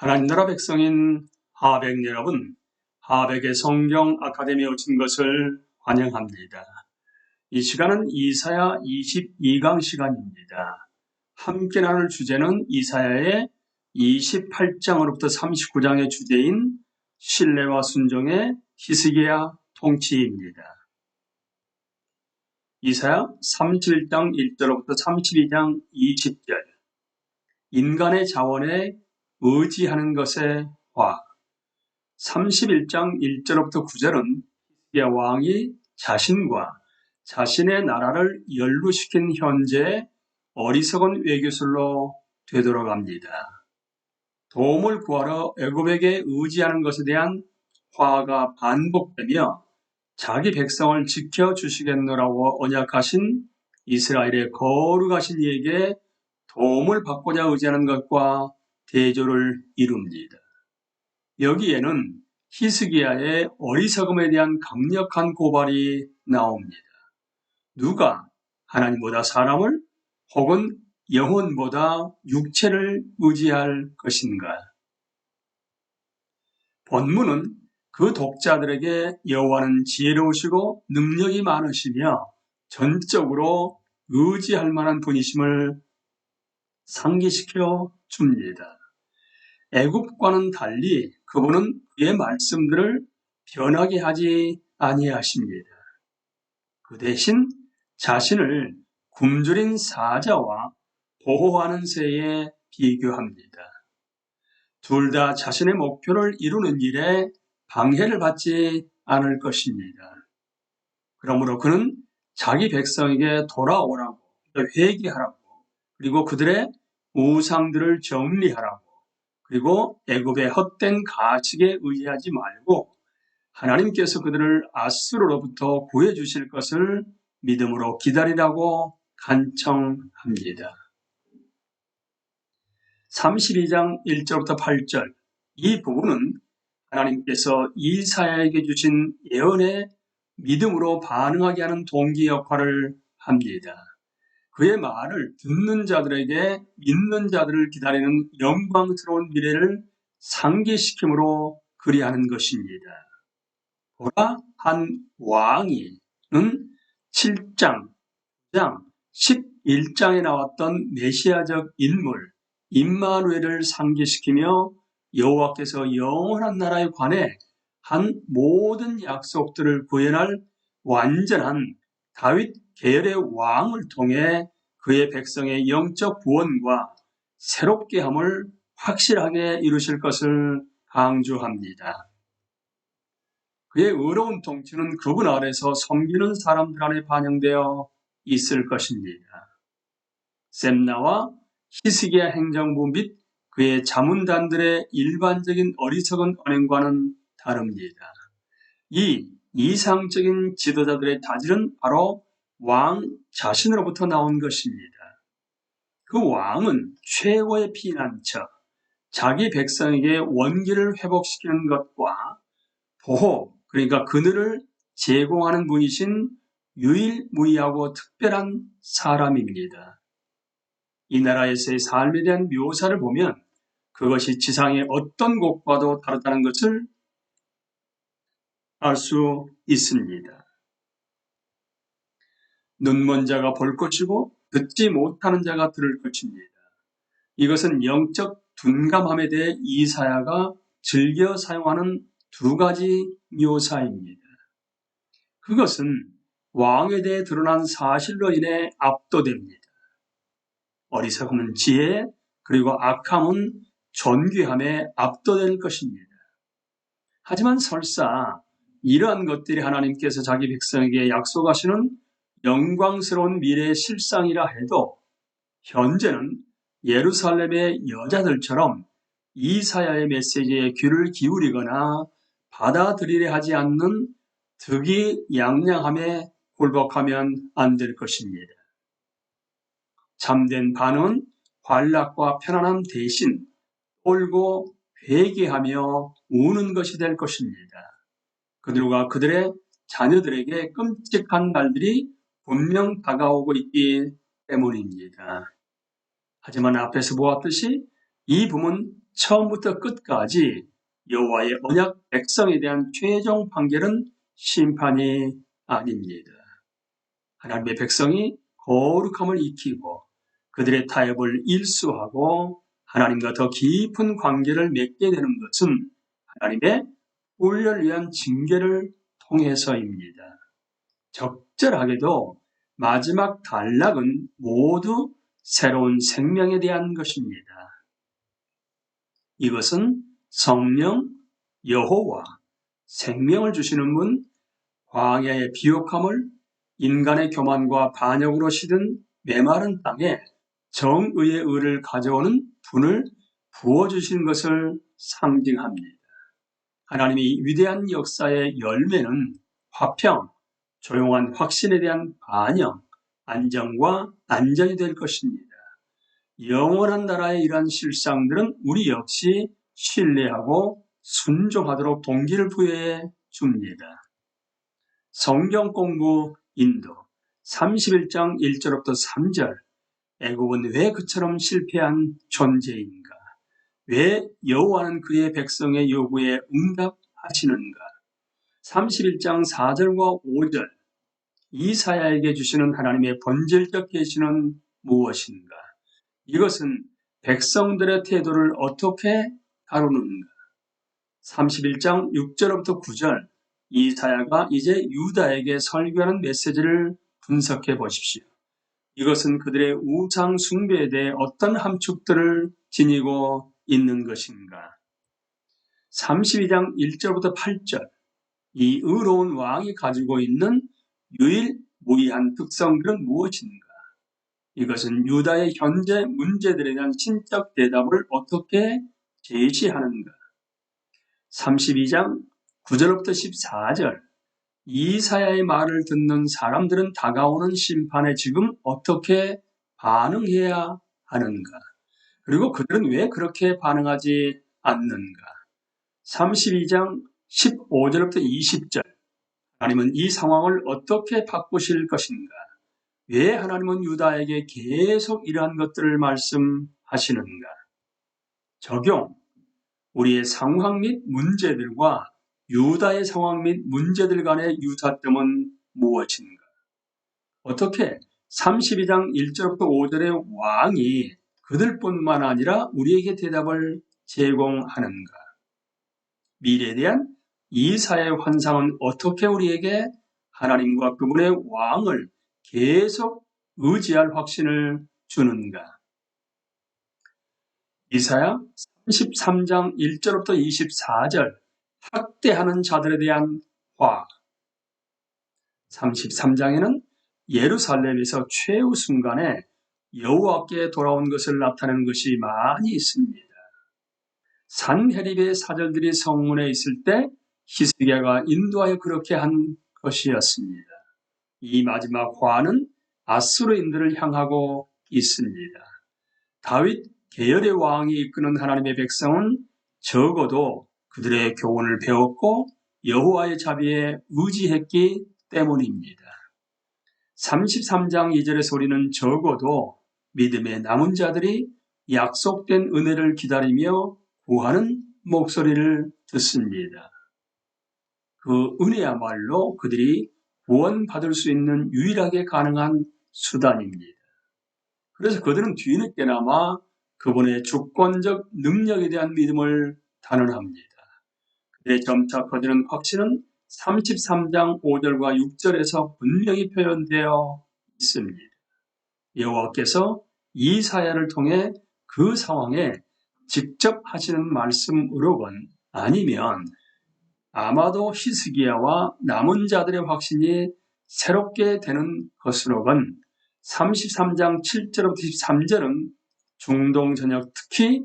하나님 나라 백성인 하백 여러분, 하백의 성경 아카데미에 오신 것을 환영합니다. 이 시간은 이사야 22강 시간입니다. 함께 나눌 주제는 이사야의 28장으로부터 39장의 주제인 신뢰와 순종의 히스기야 통치입니다. 이사야 31장 1절로부터 32장 20절 인간의 자원에 의지하는 것의 화 31장 1절로부터 9절은 히스기야 왕이 자신과 자신의 나라를 연루시킨 현재의 어리석은 외교술로 되돌아갑니다. 도움을 구하러 애굽에게 의지하는 것에 대한 화가 반복되며 자기 백성을 지켜 주시겠노라고 언약하신 이스라엘의 거룩하신 이에게 도움을 받고자 의지하는 것과 대조를 이룹니다. 여기에는 히스기야의 어리석음에 대한 강력한 고발이 나옵니다. 누가 하나님보다 사람을 혹은 영혼보다 육체를 의지할 것인가? 본문은 그 독자들에게 여호와는 지혜로우시고 능력이 많으시며 전적으로 의지할 만한 분이심을 상기시켜 줍니다. 애굽과는 달리 그분은 그의 말씀들을 변하게 하지 아니하십니다. 그 대신 자신을 굶주린 사자와 보호하는 새에 비교합니다. 둘 다 자신의 목표를 이루는 일에 방해를 받지 않을 것입니다. 그러므로 그는 자기 백성에게 돌아오라고, 회개하라고, 그리고 그들의 우상들을 정리하라고, 그리고 애굽의 헛된 가식에 의지하지 말고 하나님께서 그들을 아수르로부터 구해 주실 것을 믿음으로 기다리라고 간청합니다. 32장 1절부터 8절 이 부분은 하나님께서 이사야에게 주신 예언에 믿음으로 반응하게 하는 동기 역할을 합니다. 그의 말을 듣는 자들에게 믿는 자들을 기다리는 영광스러운 미래를 상기시킴으로 그리하는 것입니다. 보라 한 왕이는 7장, 9장, 11장에 나왔던 메시아적 인물 임마누엘을 상기시키며 여호와께서 영원한 나라에 관해 한 모든 약속들을 구현할 완전한 다윗 계열의 왕을 통해 그의 백성의 영적 구원과 새롭게 함을 확실하게 이루실 것을 강조합니다. 그의 의로운 통치는 그분 아래서 섬기는 사람들 안에 반영되어 있을 것입니다. 셈나와 히스기야 행정부 및 그의 자문단들의 일반적인 어리석은 언행과는 다릅니다. 이 이상적인 지도자들의 다질은 바로 왕 자신으로부터 나온 것입니다. 그 왕은 최고의 피난처, 자기 백성에게 원기를 회복시키는 것과 보호, 그러니까 그늘을 제공하는 분이신 유일무이하고 특별한 사람입니다. 이 나라에서의 삶에 대한 묘사를 보면 그것이 지상의 어떤 곳과도 다르다는 것을 알 수 있습니다. 눈먼 자가 볼 것이고 듣지 못하는 자가 들을 것입니다. 이것은 영적 둔감함에 대해 이사야가 즐겨 사용하는 두 가지 묘사입니다. 그것은 왕에 대해 드러난 사실로 인해 압도됩니다. 어리석음은 지혜, 그리고 악함은 존귀함에 압도될 것입니다. 하지만 설사 이러한 것들이 하나님께서 자기 백성에게 약속하시는 영광스러운 미래의 실상이라 해도 현재는 예루살렘의 여자들처럼 이사야의 메시지에 귀를 기울이거나 받아들이려 하지 않는 득이 양양함에 굴복하면 안 될 것입니다. 참된 반응은 관락과 편안함 대신 울고 회개하며 우는 것이 될 것입니다. 그들과 그들의 자녀들에게 끔찍한 날들이 분명 다가오고 있기 때문입니다. 하지만 앞에서 보았듯이 이 붐은 처음부터 끝까지 여호와의 언약 백성에 대한 최종 판결은 심판이 아닙니다. 하나님의 백성이 거룩함을 익히고 그들의 타협을 일수하고 하나님과 더 깊은 관계를 맺게 되는 것은 하나님의 훈련을 위한 징계를 통해서입니다. 적절하게도 마지막 단락은 모두 새로운 생명에 대한 것입니다. 이것은 성령 여호와 생명을 주시는 분 광야의 비옥함을 인간의 교만과 반역으로 시든 메마른 땅에 정의의 의를 가져오는 분을 부어주신 것을 상징합니다. 하나님이 위대한 역사의 열매는 화평, 조용한 확신에 대한 반영, 안정과 안전이 될 것입니다. 영원한 나라의 이러한 실상들은 우리 역시 신뢰하고 순종하도록 동기를 부여해 줍니다. 성경 공부 인도 31장 1절부터 3절 애굽은 왜 그처럼 실패한 존재인가? 왜 여호와는 그의 백성의 요구에 응답하시는가? 31장 4절과 5절 이사야에게 주시는 하나님의 본질적 계시는 무엇인가? 이것은 백성들의 태도를 어떻게 다루는가? 31장 6절부터 9절 이사야가 이제 유다에게 설교하는 메시지를 분석해 보십시오. 이것은 그들의 우상 숭배에 대해 어떤 함축들을 지니고 있는 것인가? 32장 1절부터 8절 이 의로운 왕이 가지고 있는 유일무이한 특성들은 무엇인가? 이것은 유다의 현재 문제들에 대한 신적 대답을 어떻게 제시하는가? 32장 9절부터 14절 이사야의 말을 듣는 사람들은 다가오는 심판에 지금 어떻게 반응해야 하는가? 그리고 그들은 왜 그렇게 반응하지 않는가? 32장 15절부터 20절 하나님은 이 상황을 어떻게 바꾸실 것인가? 왜 하나님은 유다에게 계속 이러한 것들을 말씀하시는가? 적용, 우리의 상황 및 문제들과 유다의 상황 및 문제들 간의 유사점은 무엇인가? 어떻게 32장 1절부터 5절의 왕이 그들뿐만 아니라 우리에게 대답을 제공하는가? 미래에 대한 이 사의 환상은 어떻게 우리에게 하나님과 그분의 왕을 계속 의지할 확신을 주는가? 이사야 33장 1절부터 24절 학대하는 자들에 대한 화 33장에는 예루살렘에서 최후 순간에 여호와께 돌아온 것을 나타내는 것이 많이 있습니다. 산헤립의 사절들이 성문에 있을 때 히스기야가 인도하여 그렇게 한 것이었습니다. 이 마지막 화는 아수르인들을 향하고 있습니다. 다윗 계열의 왕이 이끄는 하나님의 백성은 적어도 그들의 교훈을 배웠고 여호와의 자비에 의지했기 때문입니다. 33장 2절의 소리는 적어도 믿음의 남은 자들이 약속된 은혜를 기다리며 구하는 목소리를 듣습니다. 그 은혜야말로 그들이 구원받을 수 있는 유일하게 가능한 수단입니다. 그래서 그들은 뒤늦게나마 그분의 주권적 능력에 대한 믿음을 단언합니다. 그의 점차 커지는 확신은 33장 5절과 6절에서 분명히 표현되어 있습니다. 여호와께서 이사야를 통해 그 상황에 직접 하시는 말씀으로건 아니면 아마도 히스기야와 남은 자들의 확신이 새롭게 되는 것으로건 33장 7절부터 13절은 중동 전역 특히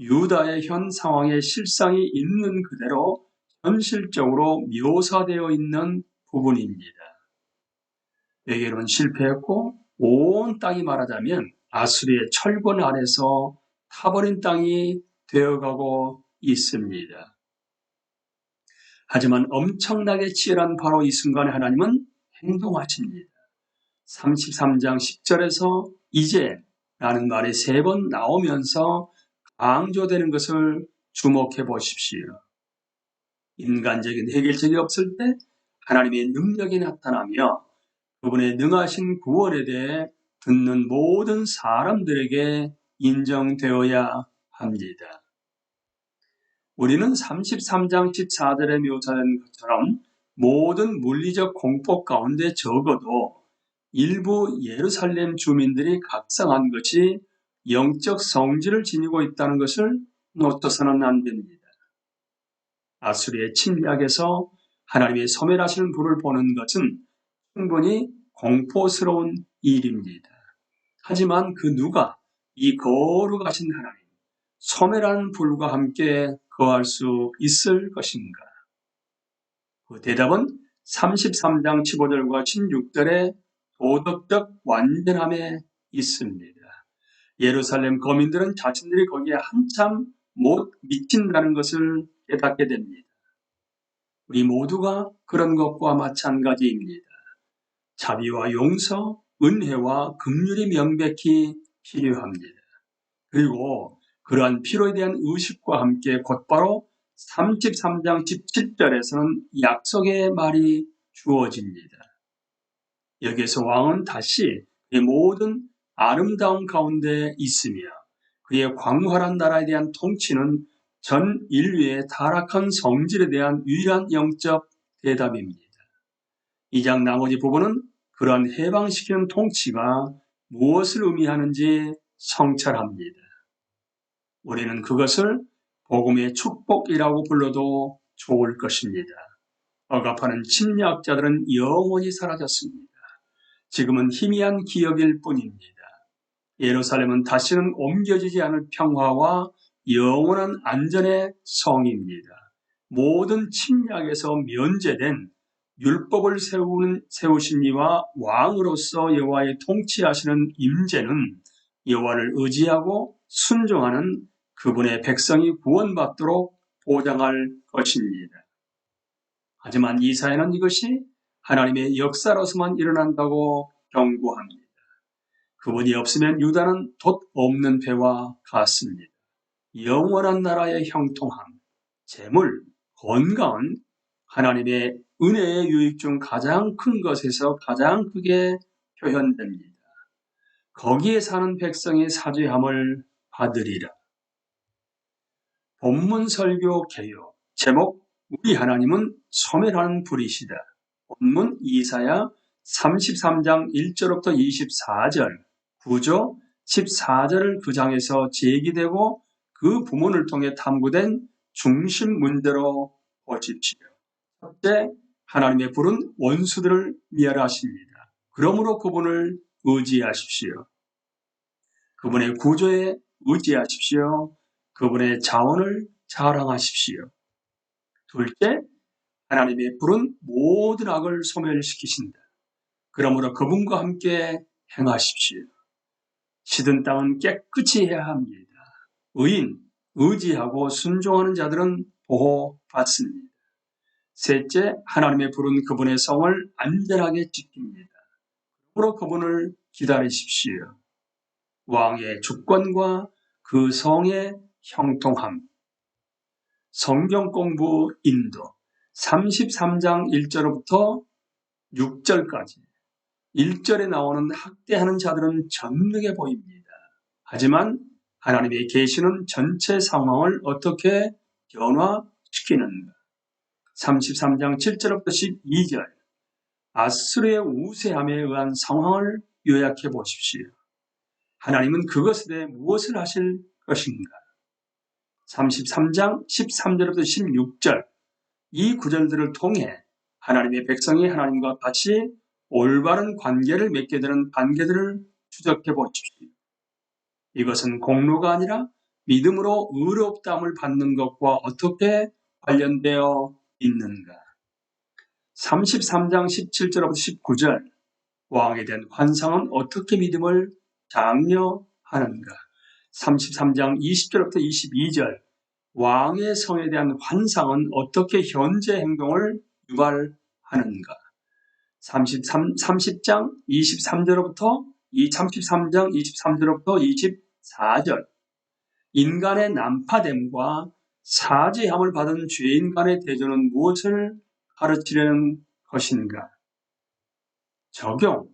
유다의 현 상황의 실상이 있는 그대로 현실적으로 묘사되어 있는 부분입니다. 외교는 실패했고 온 땅이 말하자면 아수리의 철권 아래서 타버린 땅이 되어가고 있습니다. 하지만 엄청나게 치열한 바로 이 순간에 하나님은 행동하십니다. 33장 10절에서 이제 라는 말이 세 번 나오면서 강조되는 것을 주목해 보십시오. 인간적인 해결책이 없을 때 하나님의 능력이 나타나며 그분의 능하신 구원에 대해 듣는 모든 사람들에게 인정되어야 합니다. 우리는 33장 14절에 묘사된 것처럼 모든 물리적 공포 가운데 적어도 일부 예루살렘 주민들이 각성한 것이 영적 성질을 지니고 있다는 것을 놓쳐서는 안 됩니다. 아수리의 침략에서 하나님의 소멸하시는 불을 보는 것은 충분히 공포스러운 일입니다. 하지만 그 누가 이 거룩하신 하나님, 소멸하는 불과 함께 거할 수 있을 것인가? 그 대답은 33장 15절과 16절의 도덕적 완전함에 있습니다. 예루살렘 거민들은 자신들이 거기에 한참 못 미친다는 것을 깨닫게 됩니다. 우리 모두가 그런 것과 마찬가지입니다. 자비와 용서, 은혜와 긍휼이 명백히 필요합니다. 그리고 그러한 필요에 대한 의식과 함께 곧바로 33장 17절에서는 약속의 말이 주어집니다. 여기에서 왕은 다시 이 모든 아름다움 가운데 있으며 그의 광활한 나라에 대한 통치는 전 인류의 타락한 성질에 대한 유일한 영적 대답입니다. 이 장 나머지 부분은 그러한 해방시키는 통치가 무엇을 의미하는지 성찰합니다. 우리는 그것을 복음의 축복이라고 불러도 좋을 것입니다. 억압하는 침략자들은 영원히 사라졌습니다. 지금은 희미한 기억일 뿐입니다. 예루살렘은 다시는 옮겨지지 않을 평화와 영원한 안전의 성입니다. 모든 침략에서 면제된 율법을 세우는 세우신 이와 왕으로서 여호와의 통치하시는 임재는 여호와를 의지하고 순종하는 그분의 백성이 구원받도록 보장할 것입니다. 하지만 이사야는 이것이 하나님의 역사로서만 일어난다고 경고합니다. 그분이 없으면 유다는 돛 없는 배와 같습니다. 영원한 나라의 형통함, 재물, 건강은 하나님의 은혜의 유익 중 가장 큰 것에서 가장 크게 표현됩니다. 거기에 사는 백성의 사죄함을 받으리라. 본문 설교 개요 제목 우리 하나님은 소멸하는 불이시다. 본문 이사야 33장 1절부터 24절 구조 14절을 그 장에서 제기되고 그 부문을 통해 탐구된 중심 문제로 보십시오. 첫째, 하나님의 불은 원수들을 멸하십니다. 그러므로 그분을 의지하십시오. 그분의 구조에 의지하십시오. 그분의 자원을 자랑하십시오. 둘째, 하나님의 불은 모든 악을 소멸시키신다. 그러므로 그분과 함께 행하십시오. 시든 땅은 깨끗이 해야 합니다. 의인, 의지하고 순종하는 자들은 보호받습니다. 셋째, 하나님의 부른 그분의 성을 안전하게 지킵니다. 그러므로 그분을 기다리십시오. 왕의 주권과 그 성의 형통함. 성경 공부 인도 33장 1절부터 6절까지 1절에 나오는 학대하는 자들은 전능해 보입니다. 하지만 하나님의 계시는 전체 상황을 어떻게 변화시키는가? 33장 7절부터 12절 아스르의 우세함에 의한 상황을 요약해 보십시오. 하나님은 그것에 대해 무엇을 하실 것인가? 33장 13절부터 16절 이 구절들을 통해 하나님의 백성이 하나님과 같이 올바른 관계를 맺게 되는 관계들을 추적해 보십시오. 이것은 공로가 아니라 믿음으로 의롭다함을 받는 것과 어떻게 관련되어 있는가? 33장 17절부터 19절 왕에 대한 환상은 어떻게 믿음을 장려하는가? 33장 20절부터 22절 왕의 성에 대한 환상은 어떻게 현재 행동을 유발하는가? 33, 30장 23절부터 이 33장 23절부터 24절 인간의 난파됨과 사죄함을 받은 죄인 간의 대조는 무엇을 가르치려는 것인가? 적용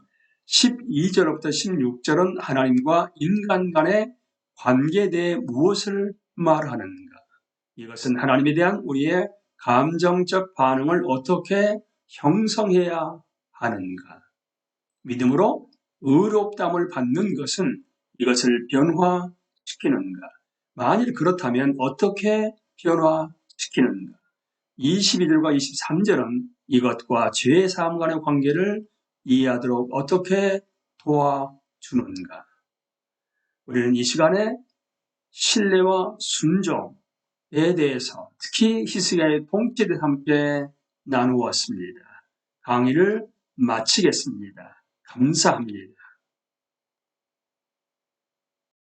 12절부터 16절은 하나님과 인간 간의 관계에 대해 무엇을 말하는가? 이것은 하나님에 대한 우리의 감정적 반응을 어떻게 형성해야 하는가? 믿음으로 의롭담을 받는 것은 이것을 변화시키는가? 만일 그렇다면 어떻게 변화시키는가? 22절과 23절은 이것과 죄의 사함 간의 관계를 이해하도록 어떻게 도와주는가? 우리는 이 시간에 신뢰와 순종에 대해서 특히 히스기야의 통치를 함께 나누었습니다. 강의를 마치겠습니다. 감사합니다.